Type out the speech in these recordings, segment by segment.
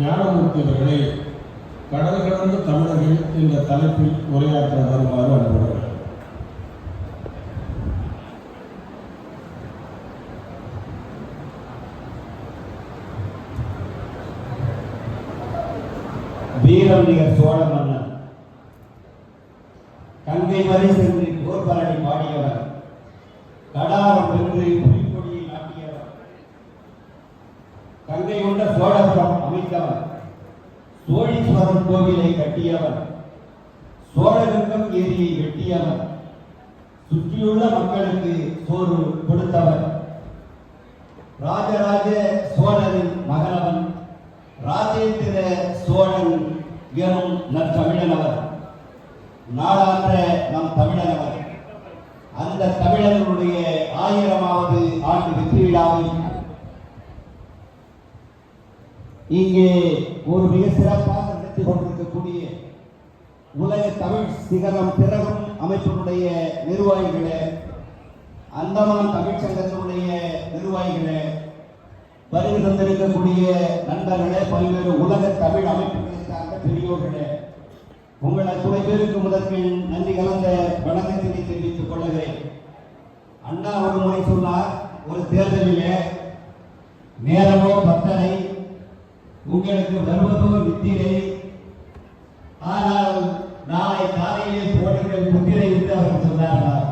ஞானமூர்த்தி அவர்களை கடல் கடந்த தமிழர்கள் என்ற தலைப்பில் உரையாற்ற வருமாறு அனுப்புகிறார் வீரம் நிகர் சோழ மன்னன். கங்கை வரை சென்று போர்பரணி அமைத்தவர் சோழீஸ்வரன் கோவிலை கட்டியவர் சோழகங்கம் ஏரியை வெட்டியவர் சுற்றியுள்ள மக்களுக்கு சோறு கொடுத்தவர் ராஜராஜ சோழரின் மகனவன். ராஜேந்திர சோழன் எனும் நற்தமிழனவர் நாளான்ற நம் தமிழனவர் அந்த தமிழர்களுடைய ஆயிரமாவது ஆண்டு வெற்றி விழாவில் இங்கே ஒரு மிக சிறப்பாக நடத்தி கொண்டிருக்கக்கூடிய உலக தமிழ் சிகரம் திறகும் அமைப்பினுடைய நிர்வாகிகளே அந்தமான் தமிழ்ச்சங்கத்தினுடைய நிர்வாகிகளே வருகை தந்திருக்கக்கூடிய நண்பர்களே பல்வேறு உலக தமிழ் அமைப்புகளை சார்ந்த பெரியோர்களே உங்கள் அத்துணை பேருக்கு முதற்கில் நன்றி கலந்த வணக்கத்தினை தெரிவித்துக் கொள்கிறேன். அண்ணா ஒரு முறை சொன்னார் ஒரு தேர்தலிலே நேரமோ பத்தனை உங்களுக்கு வருவதோ வித்திரை. ஆனால் நாளை காலையிலே போடுங்கள் முத்திரை என்று அவர் சொன்னார்கள்.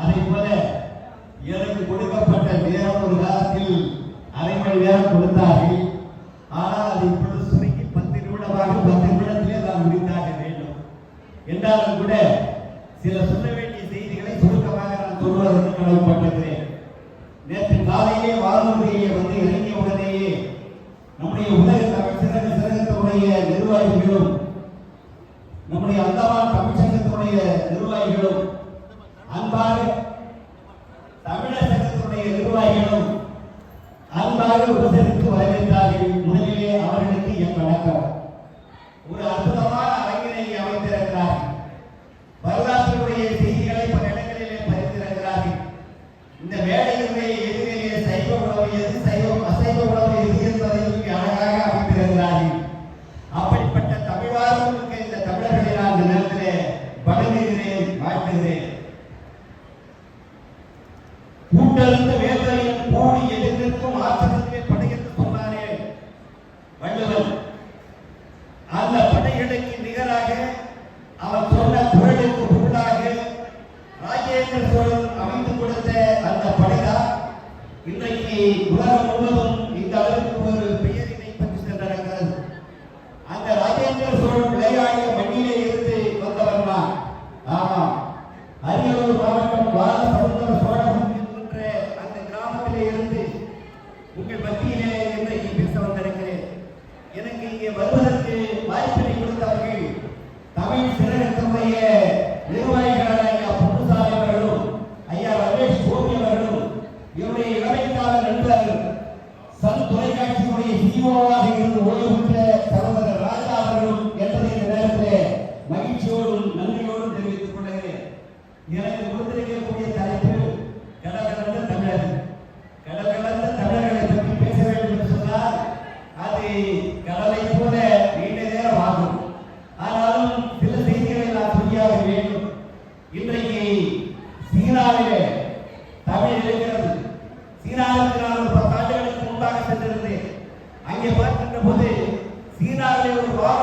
அதை போல எனக்கு கொடுக்கப்பட்ட நேரம் ஒரு காலத்தில் அரை மணி நேரம் கொடுத்தார்கள். ஆனால் அது இப்பொழுது சுருக்கி பத்து நிமிடமாக பத்து நிமிடத்திலே நான் முடித்தாக வேண்டும்? என்றாலும் கூட சில சொல்ல வேண்டிய செய்திகளை சுருக்கமாக நான் சொல்வதற்கு கடமைப்பட்டிருக்கிறேன் நேற்று காலையிலே வாழ்வுரையை வந்து இறங்கிய உடனேயே நம்முடைய உலக தமிழ் சிறகு நிர்வாகிகளும் நம்முடைய அந்தமான் தமிழ்ச்சங்கத்தினுடைய நிர்வாகிகளும் அன்பாக தமிழர் சங்கத்தினுடைய நிர்வாகிகளும் அன்பாக உபசரித்து வரவேற்றார்கள். முதலிலே அவர்களுக்கு என் வணக்கம். அந்த படைகளுக்கு நிகராக அவர் சொன்ன குரலுக்கு பொருளாக ராஜேந்திர சோழன் அமைத்து கொடுத்த அந்த படைதான். இன்றைக்கு உலக எனக்கு கொடுத்திருக்கக்கூடிய தலைப்பு கடல் கடந்த தமிழர். கடல் கடந்த தமிழர்களை பற்றி பேச வேண்டும் என்று சொன்னால் அது கடலை போல நீண்ட நேரம் ஆகும். ஆனாலும் சில செய்திகளை நான் சொல்லியாக வேண்டும். இன்றைக்கு சீனாவிலே தமிழ் இருக்கிறது. சீனாவுக்கு நான் ஒரு பத்தாண்டுகளுக்கு முன்பாக சென்றிருந்தேன். அங்கே பார்க்கின்ற போது சீனாவிலே ஒரு வார